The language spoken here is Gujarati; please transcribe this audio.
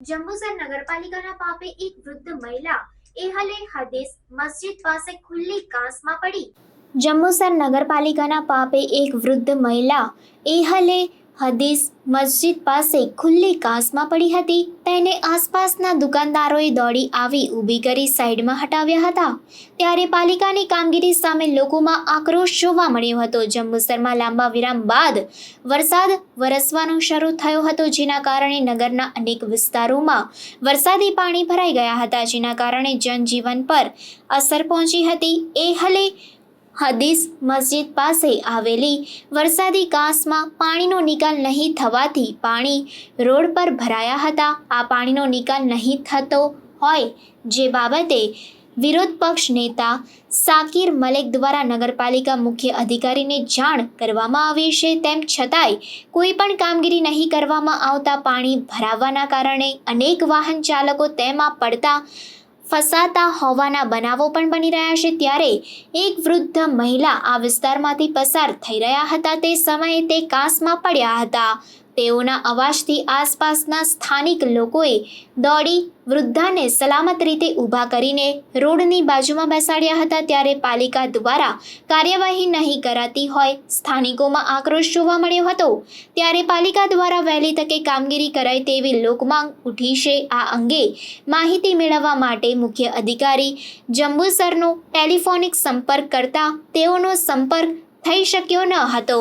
જંબુસર નગરપાલિકાના પાપે એક વૃદ્ધ મહિલા એહલે હદીસ મસ્જિદ પાસે ખુલ્લી ઘાસમાં પડી. જંબુસર નગરપાલિકાના પાપે એક વૃદ્ધ મહિલા એહલે હદીસ મસ્જિદ પાસે ખુલ્લી ઘાસમાં પડી હતી. તેને આસપાસના દુકાનદારોએ દોડી આવી ઊભી કરી સાઈડમાં હટાવ્યા હતા. ત્યારે પાલિકાની કામગીરી સામે લોકોમાં આક્રોશ જોવા મળ્યો હતો. જંબુસરમાં લાંબા વિરામ બાદ વરસાદ વરસવાનો શરૂ થયો હતો, જેના કારણે નગરના અનેક વિસ્તારોમાં વરસાદી પાણી ભરાઈ ગયા હતા, જેના કારણે જનજીવન પર અસર પહોંચી હતી. એ હલે હદીસ મસ્જિદ પાસે આવેલી વરસાદી કાંસમાં પાણીનો નિકાલ નહીં થવાથી પાણી રોડ પર ભરાયા હતા. આ પાણીનો નિકાલ નહીં થતો હોય જે બાબતે વિરોધ પક્ષ નેતા સાકિર મલેક દ્વારા નગરપાલિકા મુખ્ય અધિકારીને જાણ કરવામાં આવી છે. તેમ છતાંય કોઈ પણ કામગીરી નહીં કરવામાં આવતા પાણી ભરાવાના કારણે અનેક વાહન ચાલકો તેમાં પડતા ફસાતા હોવાના બનાવો પણ બની રહ્યા છે. ત્યારે એક વૃદ્ધ મહિલા આ વિસ્તારમાંથી પસાર થઈ રહ્યા હતા. તે સમયે તે કાંસમાં પડ્યા હતા. તેઓના અવાજથી આસપાસના સ્થાનિક લોકોએ દોડી વૃદ્ધાને સલામત રીતે ઊભા કરીને રોડની બાજુમાં બેસાડ્યા હતા. ત્યારે પાલિકા દ્વારા કાર્યવાહી નહીં કરાતી હોય, સ્થાનિકોમાં આક્રોશ જોવા મળ્યો હતો. ત્યારે પાલિકા દ્વારા વહેલી તકે કામગીરી કરાય તેવી લોકમાંગ ઉઠી છે. આ અંગે માહિતી મેળવવા માટે મુખ્ય અધિકારી જંબુસરનો ટેલિફોનિક સંપર્ક કરતા તેઓનો સંપર્ક થઈ શક્યો ન હતો.